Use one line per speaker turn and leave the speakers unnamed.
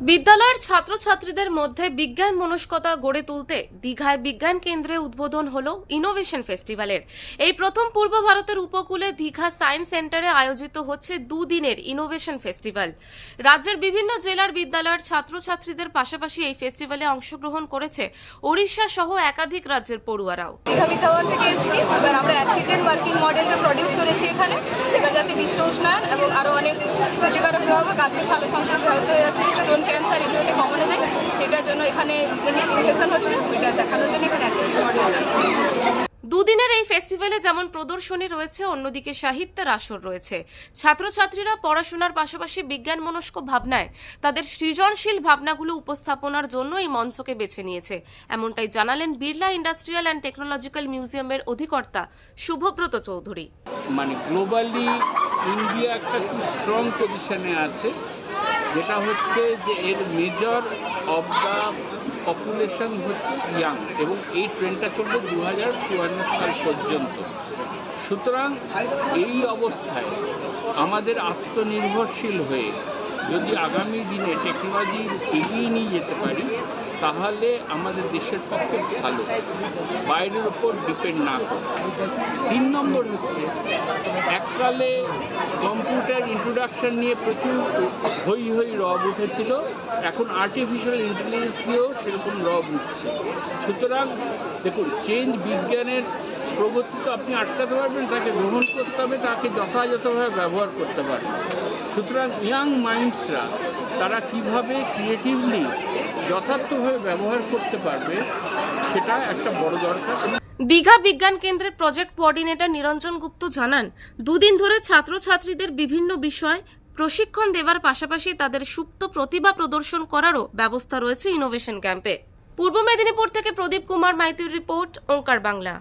বিদ্যালয়ের ছাত্রছাত্রীদের মধ্যে বিজ্ঞান মনস্কতা গড়ে তুলতে দীঘায় বিজ্ঞান কেন্দ্রে উদ্বোধন হল ইনোভেশন ফেস্টিভ্যালের এই প্রথম পূর্ব ভারতের উপকূলে দীঘা সায়েন্স সেন্টারে আয়োজিত হচ্ছে দুদিনের ইনোভেশন ফেস্টিভ্যাল রাজ্যের বিভিন্ন জেলার বিদ্যালয়ের ছাত্রছাত্রীদের পাশাপাশি এই ফেস্টিভ্যালে অংশগ্রহণ করেছে ওড়িশা সহ একাধিক রাজ্যের পড়ুয়ারাও।
থেকে আমরা করেছি এখানে। এবং আরও অনেক ক্ষতিকারক প্রভাব গাছের সালো হয়ে যাচ্ছে ক্যান্সার এগুলোতে কমানো যায় সেটার জন্য এখানে ইনভেশন হচ্ছে ওইটা দেখানোর জন্য এখানে মডেলটা
দুদিনের এই ফেস্টিভ্যালে যেমন প্রদর্শনী রয়েছে অন্যদিকে সাহিত্যের আসর রয়েছে। ছাত্রছাত্রীরা পড়াশোনার পাশাপাশি বিজ্ঞান মনস্ক ভাবনায় তাদের সৃজনশীল ভাবনাগুলো উপস্থাপনার জন্য এই মঞ্চকে বেছে নিয়েছে। এমনটাই জানালেন বিড়লা ইন্ডাস্ট্রিয়াল অ্যান্ড টেকনোলজিক্যাল মিউজিয়ামের অধিকর্তা শুভব্রত চৌধুরী।
মানে গ্লোবালি ইন্ডিয়া একটা খুব স্ট্রং পজিশনে আছে। যেটা হচ্ছে যে এর মেজর অফ দ্য পপুলেশন হচ্ছে ইয়াং এবং এই ট্রেনটা চলবে দু হাজার চুয়ান্ন সাল পর্যন্ত। সুতরাং এই অবস্থায় আমাদের আত্মনির্ভরশীল হয়ে যদি আগামী দিনে টেকনোলজি এগিয়ে নিয়ে যেতে পারি তাহলে আমাদের দেশের পক্ষে ভালো। বাইরের উপর ডিপেন্ড না করে। তিন নম্বর হচ্ছে, এককালে কম্পিউটার ইন্ট্রোডাকশন নিয়ে প্রচুর হই হই রব উঠেছিল। এখন আর্টিফিশিয়াল ইন্টেলিজেন্স নিয়েও সেরকম রব উঠছে। সুতরাং, দেখুন চেঞ্জ বিজ্ঞানের প্রগতি তো আপনি আটকাতে পারবেন, তাকে গ্রহণ করতে হবে, তাকে যথাযথভাবে ব্যবহার করতে পারবেন। সুতরাং ইয়াং মাইন্ডসরা, তারা কীভাবে ক্রিয়েটিভলি যথার্থভাবে ব্যবহার করতে পারবে, সেটা একটা বড় দরকার।
দীঘা বিজ্ঞান কেন্দ্রের প্রজেক্ট কোঅর্ডিনেটর নিরঞ্জন গুপ্ত জানান, দুদিন ধরে ছাত্রছাত্রীদের বিভিন্ন বিষয় প্রশিক্ষণ দেওয়ার পাশাপাশি তাদের সুপ্ত প্রতিভা প্রদর্শন করারও ব্যবস্থা রয়েছে ইনোভেশন ক্যাম্পে। পূর্ব মেদিনীপুর থেকে প্রদীপ কুমার মাইতির রিপোর্ট, ওঙ্কার বাংলা।